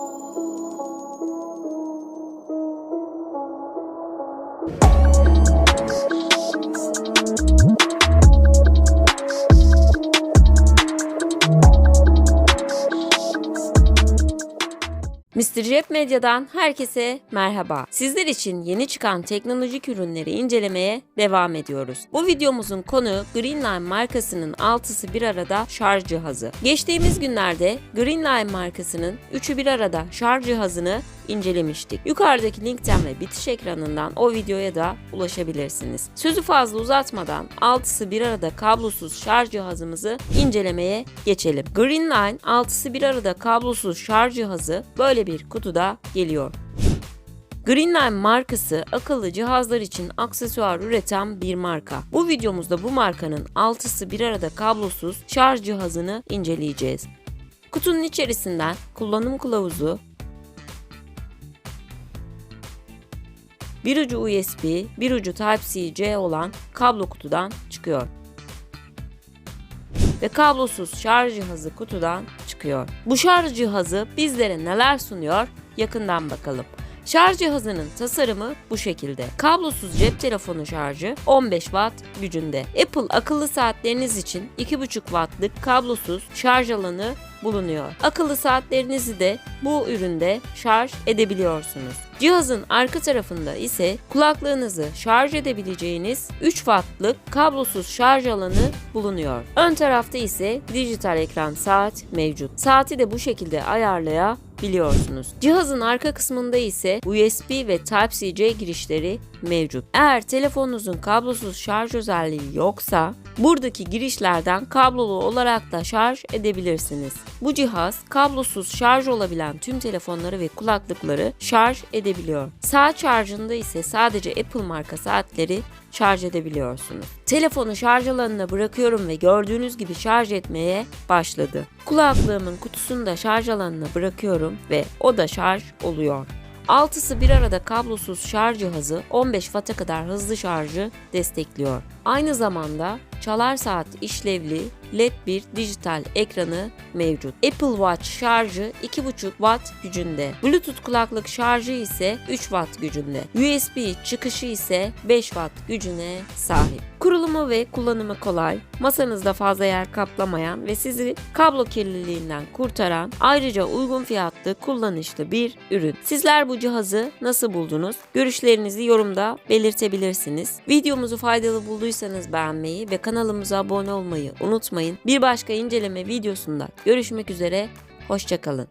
Thank you. Cep Medya'dan herkese merhaba. Sizler için yeni çıkan teknolojik ürünleri incelemeye devam ediyoruz. Bu videomuzun konu Greenline markasının altısı bir arada şarj cihazı. Geçtiğimiz günlerde Greenline markasının üçü bir arada şarj cihazını incelemiştik. Yukarıdaki linkten ve bitiş ekranından o videoya da ulaşabilirsiniz. Sözü fazla uzatmadan altısı bir arada kablosuz şarj cihazımızı incelemeye geçelim. Greenline altısı bir arada kablosuz şarj cihazı böyle bir kutuda geliyor. Greenline markası akıllı cihazlar için aksesuar üreten bir marka. Bu videomuzda bu markanın altısı bir arada kablosuz şarj cihazını inceleyeceğiz. Kutunun içerisinden kullanım kılavuzu, bir ucu USB, bir ucu Type-C olan kablo kutudan çıkıyor. Ve kablosuz şarj cihazı kutudan çıkıyor. Bu şarj cihazı bizlere neler sunuyor? Yakından bakalım. Şarj cihazının tasarımı bu şekilde. Kablosuz cep telefonu şarjı 15 watt gücünde. Apple akıllı saatleriniz için 2,5 wattlık kablosuz şarj alanı bulunuyor. Akıllı saatlerinizi de bu üründe şarj edebiliyorsunuz. Cihazın arka tarafında ise kulaklığınızı şarj edebileceğiniz 3 wattlık kablosuz şarj alanı bulunuyor. Ön tarafta ise dijital ekran saat mevcut. Saati de bu şekilde ayarlayabiliyorsunuz. Cihazın arka kısmında ise USB ve Type-C girişleri mevcut. Eğer telefonunuzun kablosuz şarj özelliği yoksa buradaki girişlerden kablolu olarak da şarj edebilirsiniz. Bu cihaz kablosuz şarj olabilen tüm telefonları ve kulaklıkları şarj edebiliyor. Saat şarjında ise sadece Apple marka saatleri şarj edebiliyorsunuz. Telefonu şarj alanına bırakıyorum ve gördüğünüz gibi şarj etmeye başladı. Kulaklığımın kutusunu da şarj alanına bırakıyorum ve o da şarj oluyor. Altısı bir arada kablosuz şarj cihazı 15 Watt'a kadar hızlı şarjı destekliyor. Aynı zamanda çalar saat işlevli LED bir dijital ekranı mevcut. Apple Watch şarjı 2,5 Watt gücünde. Bluetooth kulaklık şarjı ise 3 Watt gücünde. USB çıkışı ise 5 Watt gücüne sahip. Kurulumu ve kullanımı kolay, masanızda fazla yer kaplamayan ve sizi kablo kirliliğinden kurtaran ayrıca uygun fiyatlı kullanışlı bir ürün. Sizler bu cihazı nasıl buldunuz? Görüşlerinizi yorumda belirtebilirsiniz. Videomuzu faydalı bulduysanız beğenmeyi ve kanalımıza abone olmayı unutmayın. Bir başka inceleme videosunda görüşmek üzere, hoşçakalın.